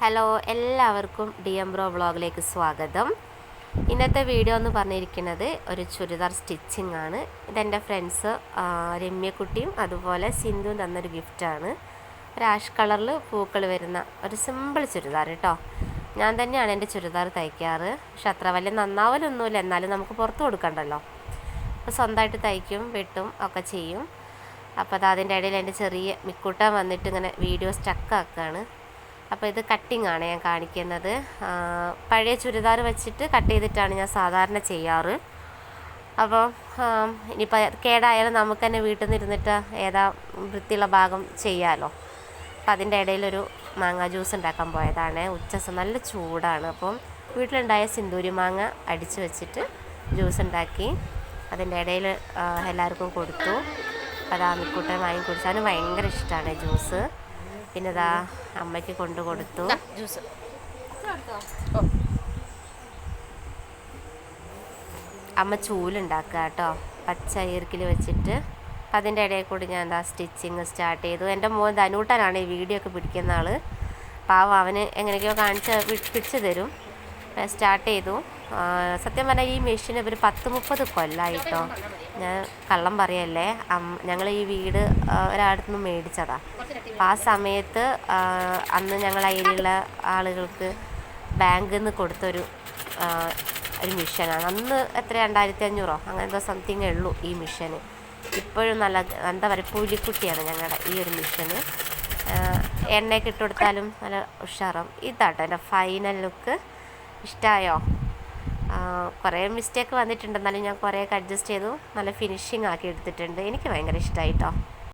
Hello എല്ലാവർക്കും D M bro വ്ളോഗിലേക്ക് സ്വാഗതം. ഇന്നത്തെ വീഡിയോ എന്ന് പറഞ്ഞിരിക്കുന്നത് ഒരു ചുരിദാർ സ്റ്റിച്ചിങ് ആണ്. ഇതെന്റെ ഫ്രണ്ട്സ് രമ്യക്കുട്ടിയും അതുപോലെ സിന്ധു തന്നൊരു ഗിഫ്റ്റാണ് ഒരു ആഷ് കളറിൽ പൂക്കൾ വരുന്ന ഒരു സിമ്പിൾ ചുരിദാർ കേട്ടോ ഞാൻ തന്നെയാണ് എന്റെ ചുരിദാർ തയ്ക്കാറ്. പക്ഷെ അത്ര വലിയ നന്നാവലൊന്നുമില്ല. എന്നാലും നമുക്ക് പുറത്ത് കൊടുക്കണ്ടല്ലോ. അപ്പോൾ സ്വന്തമായിട്ട് തയ്ക്കും വെട്ടും ഒക്കെ ചെയ്യും. അപ്പോൾ അത് അതിന്റെ ഇടയിൽ എന്റെ ചെറിയ മിക്കൂട്ടം വന്നിട്ട് ഇങ്ങനെ വീഡിയോ സ്റ്റക്കാക്കുകയാണ് അപ്പോൾ ഇത് കട്ടിംഗ് ആണ് ഞാൻ കാണിക്കുന്നത്. പഴയ ചുരിദാർ വെച്ചിട്ട് കട്ട് ചെയ്തിട്ടാണ് ഞാൻ സാധാരണ ചെയ്യാറ്. അപ്പോൾ ഇനിയിപ്പോൾ കേടായാലും നമുക്ക് തന്നെ വീട്ടിൽ നിന്ന് ഇരുന്നിട്ട് ഏതാ വൃത്തിയുള്ള ഭാഗം ചെയ്യാമല്ലോ അപ്പം അതിന്റെ ഇടയിലൊരു മാങ്ങ ജ്യൂസ് ഉണ്ടാക്കാൻ പോയതാണ്. ഉച്ച നല്ല ചൂടാണ്. അപ്പം വീട്ടിലുണ്ടായ സിന്ദൂരി മാങ്ങ അടിച്ച് വെച്ചിട്ട് ജ്യൂസ് ഉണ്ടാക്കി. അതിന്റെ ഇടയിൽ എല്ലാവർക്കും കൊടുത്തു. അതാ മിക്കൂട്ടൻ വാങ്ങി കുടിച്ചാൽ ഭയങ്കര ഇഷ്ടമാണ് ജ്യൂസ്. പിന്നെ ഇതാ അമ്മയ്ക്ക് കൊണ്ടു കൊടുത്തു. ജ്യൂസ്. അമ്മ ചൂലുണ്ടാക്കുക കേട്ടോ. പച്ച ഈർക്കിൽ വെച്ചിട്ട് അതിന്റെ ഇടയിൽ കൂടി ഞാൻ എന്താ സ്റ്റിച്ചിങ് സ്റ്റാർട്ട് ചെയ്തു. എന്റെ മോൻ ധനൂട്ടനാണ് ഈ വീഡിയോ ഒക്കെ പിടിക്കുന്ന ആൾ പാവം അവന് എങ്ങനെയൊക്കെയോ കാണിച്ച് പിടിച്ചു തരും. സ്റ്റാർട്ട് ചെയ്തു. സത്യം പറഞ്ഞാൽ ഈ മെഷീൻ ഇവർ പത്ത് മുപ്പത് കൊല്ലായിട്ടോ. ഞാൻ കള്ളം പറയല്ലേ? ഞങ്ങൾ ഈ വീട് ഒരാടുത്ത് നിന്ന് മേടിച്ചതാണ് അപ്പം ആ സമയത്ത് അന്ന് ഞങ്ങൾ അതിലുള്ള ആളുകൾക്ക് ബാങ്കിൽ നിന്ന് കൊടുത്തൊരു ഒരു മിഷനാണ് അന്ന് എത്ര രണ്ടായിരത്തി അഞ്ഞൂറോ അങ്ങനെ എന്തോ സംതിങ് ഉള്ളൂ ഈ മിഷന് ഇപ്പോഴും നല്ല എന്താ പറയുക പുലിക്കുട്ടിയാണ് ഞങ്ങളുടെ ഈ ഒരു മിഷന് എണ്ണയൊക്കെ ഇട്ട് കൊടുത്താലും നല്ല ഉഷാറാവും ഇതാട്ടോ എന്റെ ഫൈനൽ ലുക്ക് ഇഷ്ടമായോ കുറേ മിസ്റ്റേക്ക് വന്നിട്ടുണ്ട്. എന്നാലും ഞാൻ കുറേയൊക്കെ അഡ്ജസ്റ്റ് ചെയ്തു. നല്ല ഫിനിഷിംഗ് ആക്കി എടുത്തിട്ടുണ്ട്. എനിക്ക് ഭയങ്കര ഇഷ്ടമായി കേട്ടോ